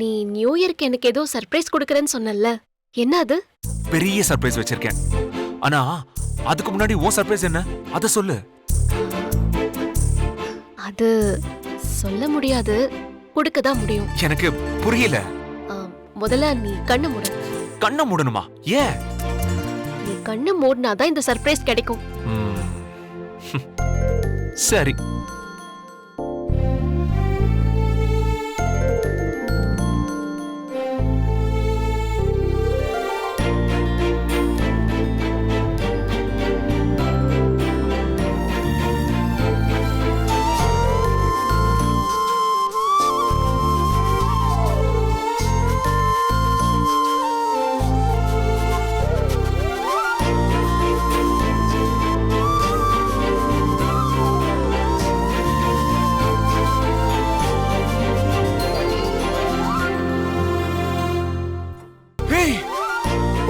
நீ நியூ இயர்க்கு எனக்கு ஏதோ சர்ப்ரைஸ் கொடுக்கறேன்னு சொன்னல்ல. என்ன அது? பெரிய சர்ப்ரைஸ் வச்சிருக்கேன். ஆனா அதுக்கு முன்னாடி உன் சர்ப்ரைஸ் என்ன? அத சொல்லு. அது சொல்ல முடியாது கொடுக்க தான் முடியும். எனக்கு புரியல. முதல்ல நீ கண்ணு மூடு. கண்ணை மூடணுமா? ஏன்? நீ கண்ணு மூடினாதான் இந்த சர்ப்ரைஸ் கிடைக்கும். சரி.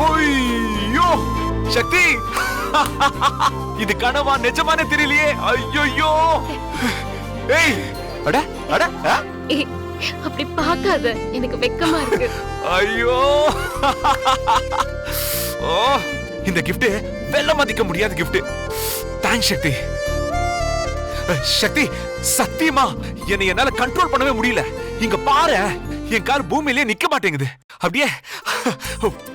ஓய்யோ சக்தி. இது கனவா நிஜமான தெரியலையே. ஐயோ ஏய் அட அட அப்படி பார்க்காத. எனக்கு வெக்கமா இருக்கு. ஐயோ. ஓ இந்த gift வெல்ல மதிக்க முடியாத gift. தேங்க்ஸ் சக்தி. சக்தி சத்தியமா என்னை என்னால கண்ட்ரோல் பண்ணவே முடியல. இங்க பாரு என் கார் பூமியிலே நிக்க மாட்டேங்குது. அப்படியே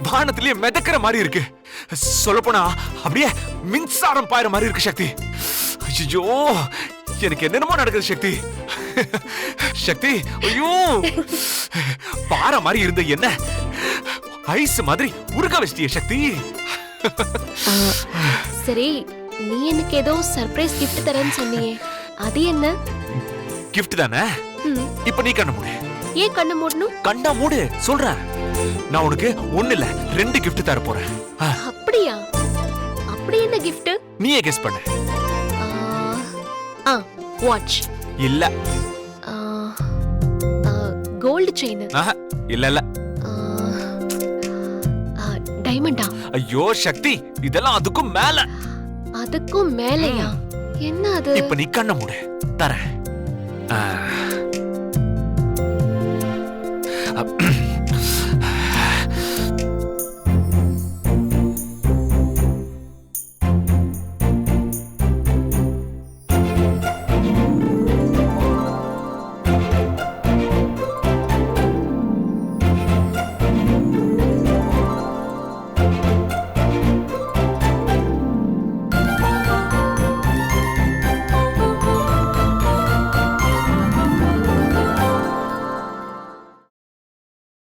வானத்திலேயே மிதக்கிற மாதிரி இருக்கு. சொல்லப்போனா அப்படியே மின்சாரம் பாயிற மாதிரி இருக்கு சக்தி. ஐயோ எனக்கு என்னென்னமோ நடக்குது சக்தி. சக்தி ஐயோ பாறை மாதிரி இருந்த என்ன? ஐஸ் மாதிரி உருக வச்சிட்டிய சக்தி. சரி நீ எனக்கு ஏதோ சர்ப்ரைஸ் gift தரேன்னு சொன்னியே. அது என்ன? கிஃப்ட் தானே? இப்ப நீ கண்ண மூடு. ஏன் கண்ணு மூடணும்? கண்ணா மூடு சொல்றேன். நான் உனக்கு ஒண்ணு இல்ல ரெண்டு gift தர போறேன். அப்படியா? அப்படி என்ன gift? நீயே கெஸ் பண்ணு. ஆ வாட்ச் இல்ல. கோல்டு செயின் இல்ல இல்ல. டைமண்டா ஐயோ சக்தி இதெல்லாம் அதுக்கும் மேல. அதுக்கும் மேலையா? என்ன அது? இப்ப நீ கண்ண மூடு. தரேன்.